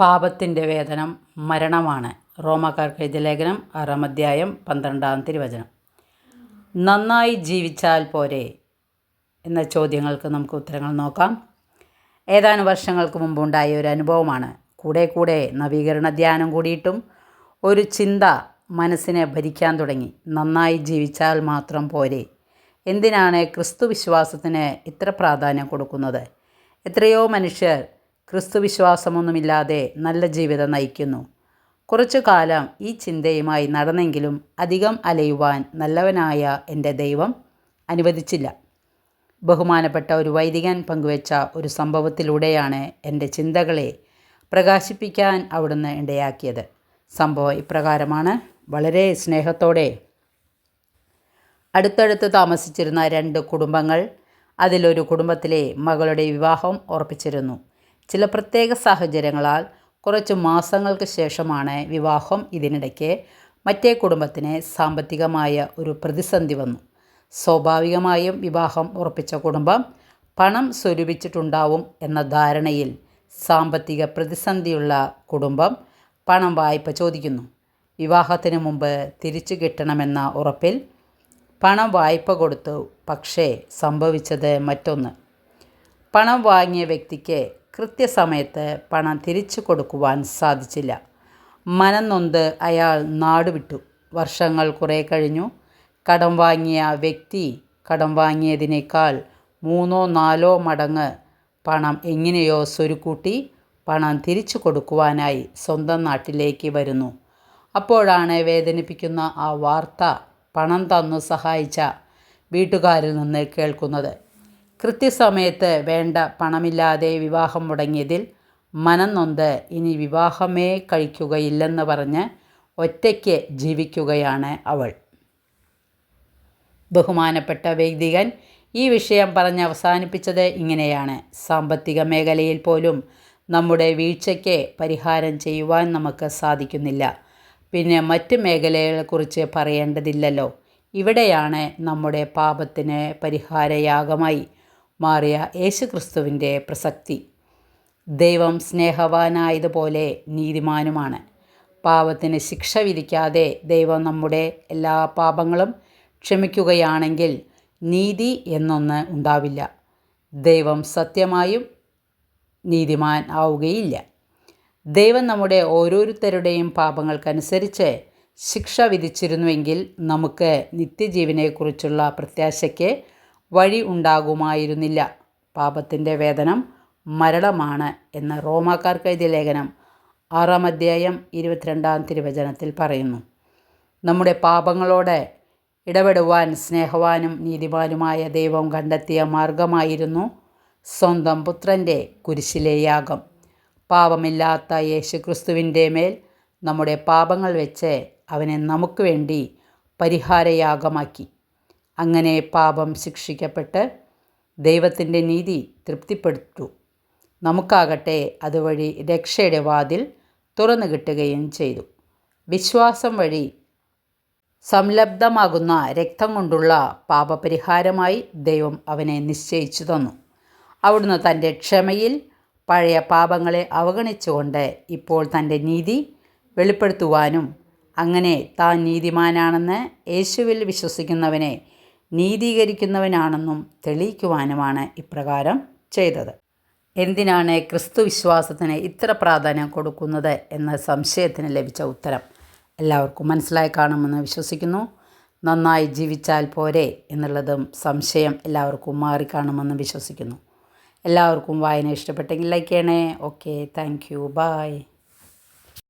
പാപത്തിന്റെ വേതനം മരണമാണ്. റോമാക്കാർക്ക് എഴുതിയ ലേഖനം ആറാം അധ്യായം പന്ത്രണ്ടാം തിരുവചനം. നന്നായി ജീവിച്ചാൽ പോരെ എന്ന ചോദ്യങ്ങൾക്ക് നമുക്ക് ഉത്തരങ്ങൾ നോക്കാം. ഏതാനും വർഷങ്ങൾക്ക് മുമ്പുണ്ടായ ഒരു അനുഭവമാണ്. കൂടെ കൂടെ നവീകരണ ധ്യാനം കൂടിയിട്ടും ഒരു ചിന്ത മനസ്സിനെ ഭരിക്കാൻ തുടങ്ങി. നന്നായി ജീവിച്ചാൽ മാത്രം പോരെ. എന്തിനാണ് ക്രിസ്തു വിശ്വാസത്തിന് ഇത്ര പ്രാധാന്യം കൊടുക്കുന്നത്? എത്രയോ മനുഷ്യർ ക്രിസ്തു വിശ്വാസമൊന്നുമില്ലാതെ നല്ല ജീവിതം നയിക്കുന്നു. കുറച്ചു കാലം ഈ ചിന്തയുമായി നടന്നെങ്കിലും അധികം അലയുവാൻ നല്ലവനായ എന്റെ ദൈവം അനുവദിച്ചില്ല. ബഹുമാനപ്പെട്ട ഒരു വൈദികൻ പങ്കുവച്ച ഒരു സംഭവത്തിലൂടെയാണ് എന്റെ ചിന്തകളെ പ്രകാശിപ്പിക്കാൻ അവിടുന്ന് ഇടയാക്കിയത്. സംഭവം ഇപ്രകാരമാണ്. വളരെ സ്നേഹത്തോടെ അടുത്തടുത്ത് താമസിച്ചിരുന്ന രണ്ട് കുടുംബങ്ങൾ അതിലൊരു കുടുംബത്തിലെ മകളുടെ വിവാഹം ഉറപ്പിച്ചിരുന്നു. ചില പ്രത്യേക സാഹചര്യങ്ങളാൽ കുറച്ച് മാസങ്ങൾക്ക് ശേഷമാണ് വിവാഹം ഇതിനിടയ്ക്ക്. മറ്റേ കുടുംബത്തിന് സാമ്പത്തികമായ ഒരു പ്രതിസന്ധി വന്നു. സ്വാഭാവികമായും വിവാഹം ഉറപ്പിച്ച കുടുംബം പണം സ്വരൂപിച്ചിട്ടുണ്ടാവും എന്ന ധാരണയിൽ സാമ്പത്തിക പ്രതിസന്ധിയുള്ള കുടുംബം പണം വായ്പ ചോദിക്കുന്നു. വിവാഹത്തിന് മുമ്പ് തിരിച്ചു കിട്ടണമെന്ന ഉറപ്പിൽ പണം വായ്പ കൊടുത്തു. പക്ഷേ സംഭവിച്ചത് മറ്റൊന്ന്. പണം വാങ്ങിയ വ്യക്തിക്ക് കൃത്യസമയത്ത് പണം തിരിച്ചു കൊടുക്കുവാൻ സാധിച്ചില്ല. മനം നൊന്ത് അയാൾ നാടുവിട്ടു. വർഷങ്ങൾ കുറേ കഴിഞ്ഞു. കടം വാങ്ങിയ വ്യക്തി കടം വാങ്ങിയതിനേക്കാൾ മൂന്നോ നാലോ മടങ്ങ് പണം എങ്ങനെയോ സ്വരുക്കൂട്ടി പണം തിരിച്ചു കൊടുക്കുവാനായി സ്വന്തം നാട്ടിലേക്ക് വരുന്നു. അപ്പോഴാണ് വേദനിപ്പിക്കുന്ന ആ വാർത്ത പണം തന്നു സഹായിച്ച വീട്ടുകാരിൽ നിന്ന് കേൾക്കുന്നത്. കൃത്യസമയത്ത് വേണ്ട പണമില്ലാതെ വിവാഹം മുടങ്ങിയതിൽ മനം നൊന്ത് ഇനി വിവാഹമേ കഴിക്കുകയില്ലെന്ന് പറഞ്ഞ് ഒറ്റയ്ക്ക് ജീവിക്കുകയാണ് അവൾ. ബഹുമാനപ്പെട്ട വൈദികൻ ഈ വിഷയം പറഞ്ഞ് അവസാനിപ്പിച്ചത് ഇങ്ങനെയാണ്. സാമ്പത്തിക മേഖലയിൽ പോലും നമ്മുടെ വീഴ്ചയ്ക്ക് പരിഹാരം ചെയ്യുവാൻ നമുക്ക് സാധിക്കുന്നില്ല. പിന്നെ മറ്റ് മേഖലകളെക്കുറിച്ച് പറയേണ്ടതില്ലല്ലോ. ഇവിടെയാണ് നമ്മുടെ പാപത്തിന് പരിഹാരയാഗമായി മാറിയ യേശുക്രിസ്തുവിന്റെ പ്രസക്തി. ദൈവം സ്നേഹവാനായതുപോലെ നീതിമാനുമാണ്. പാപത്തിന് ശിക്ഷ വിധിക്കാതെ ദൈവം നമ്മുടെ എല്ലാ പാപങ്ങളും ക്ഷമിക്കുകയാണെങ്കിൽ നീതി എന്നൊന്ന് ഉണ്ടാവില്ല. ദൈവം സത്യമായും നീതിമാൻ ആവുകയില്ല. ദൈവം നമ്മുടെ ഓരോരുത്തരുടെയും പാപങ്ങൾക്കനുസരിച്ച് ശിക്ഷ വിധിച്ചിരുന്നുവെങ്കിൽ നമുക്ക് നിത്യജീവനെക്കുറിച്ചുള്ള പ്രത്യാശയ്ക്ക് വഴി ഉണ്ടാകുമായിരുന്നില്ല. പാപത്തിന്റെ വേതനം മരണമാണ് എന്ന് റോമാക്കാർക്ക് എഴുതിയ ലേഖനം ആറാം അധ്യായം ഇരുപത്തിരണ്ടാം തിരുവചനത്തിൽ പറയുന്നു. നമ്മുടെ പാപങ്ങളോടെ ഇടപെടുവാൻ സ്നേഹവാനും നീതിമാനുമായ ദൈവം കണ്ടെത്തിയ മാർഗമായിരുന്നു സ്വന്തം പുത്രന്റെ കുരിശിലെ യാഗം. പാപമില്ലാത്ത യേശുക്രിസ്തുവിന്റെ മേൽ നമ്മുടെ പാപങ്ങൾ വെച്ച് അവനെ നമുക്ക് വേണ്ടി പരിഹാരയാഗമാക്കി. അങ്ങനെ പാപം ശിക്ഷിക്കപ്പെട്ട് ദൈവത്തിന്റെ നീതി തൃപ്തിപ്പെടുത്തു. നമുക്കാകട്ടെ അതുവഴി രക്ഷയുടെ വാതിൽ തുറന്നു കിട്ടുകയും ചെയ്തു. വിശ്വാസം വഴി സംലബ്ധമാകുന്ന രക്തം കൊണ്ടുള്ള പാപപരിഹാരമായി ദൈവം അവനെ നിശ്ചയിച്ചു തന്നു. അവിടുന്ന് തന്റെ ക്ഷമയിൽ പഴയ പാപങ്ങളെ അവഗണിച്ചുകൊണ്ട് ഇപ്പോൾ തന്റെ നീതി വെളിപ്പെടുത്തുവാനും അങ്ങനെ താൻ നീതിമാനാണെന്ന് യേശുവിൽ വിശ്വസിക്കുന്നവനെ നീതീകരിക്കുന്നവനാണെന്നും തെളിയിക്കുവാനുമാണ് ഇപ്രകാരം ചെയ്തത്. എന്തിനാണ് ക്രിസ്തു വിശ്വാസത്തിന് ഇത്ര പ്രാധാന്യം കൊടുക്കുന്നത് എന്ന സംശയത്തിന് ലഭിച്ച ഉത്തരം എല്ലാവർക്കും മനസ്സിലായി കാണുമെന്ന് വിശ്വസിക്കുന്നു. നന്നായി ജീവിച്ചാൽ പോരെ എന്നുള്ളതും സംശയം എല്ലാവർക്കും മാറിക്കാണുമെന്ന് വിശ്വസിക്കുന്നു. എല്ലാവർക്കും വായന ഇഷ്ടപ്പെട്ടെങ്കിൽ ലൈക്ക് ചെയ്യണേ. Okay thank you. ബായ്